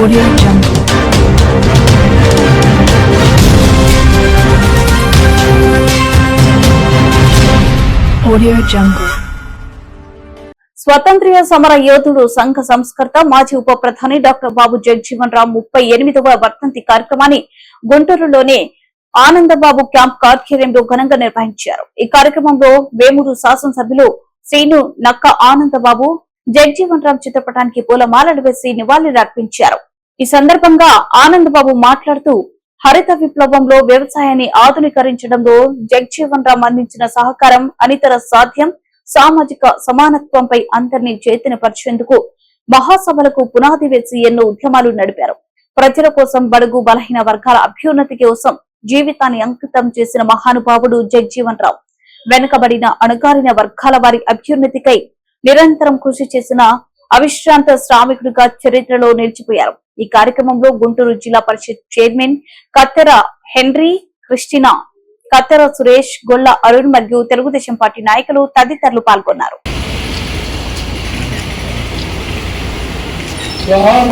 Audio Jungle. Audio Jungle. స్వతంత్ర్య సమర యోధుడు సంఘ సంస్కర్త మాజీ ఉప ప్రధాని డాక్టర్ బాబు జగజీవన్ రామ్ ముప్పై ఎనిమిదవ వర్ధంతి కార్యక్రమాన్ని గుంటూరులోని ఆనందబాబు క్యాంప్ కార్యాలయంలో ఘనంగా నిర్వహించారు ఈ కార్యక్రమంలో వేమూరు శాసనసభ్యులు శ్రీను నక్క ఆనందబాబు జగజీవన్ రామ్ చిత్రపటానికి పూలమాలలు వేసి నివాళులర్పించారు ఈ సందర్భంగా ఆనందబాబు మాట్లాడుతూ హరిత విప్లవంలో వ్యవసాయాన్ని ఆధునీకరించడంలో జగజీవన్ రామ్ అందించిన సహకారం అనితర సాధ్యం సామాజిక సమానత్వంపై అందరినీ చైతన్యపరిచేందుకు మహాసభలకు పునాది వేసి ఎన్నో ఉద్యమాలు నడిపారు. ప్రజల కోసం బడుగు బలహీన వర్గాల అభ్యున్నతి కోసం జీవితాన్ని అంకితం చేసిన మహానుభావుడు జగజీవన్ రావు వెనుకబడిన అణగారిన వర్గాల వారి అభ్యున్నతికై నిరంతరం కృషి చేసిన అవిశ్రాంత శ్రామికుడిగా చరిత్రలో నిలిచిపోయారు. ఈ కార్యక్రమంలో Guntur Zilla Parishad chairman Kathera Henry Christina Kathera Suresh Golla Arun మరియు తెలుగుదేశం పార్టీ నాయకులు తదితరులు పాల్గొన్నారు. జోహార్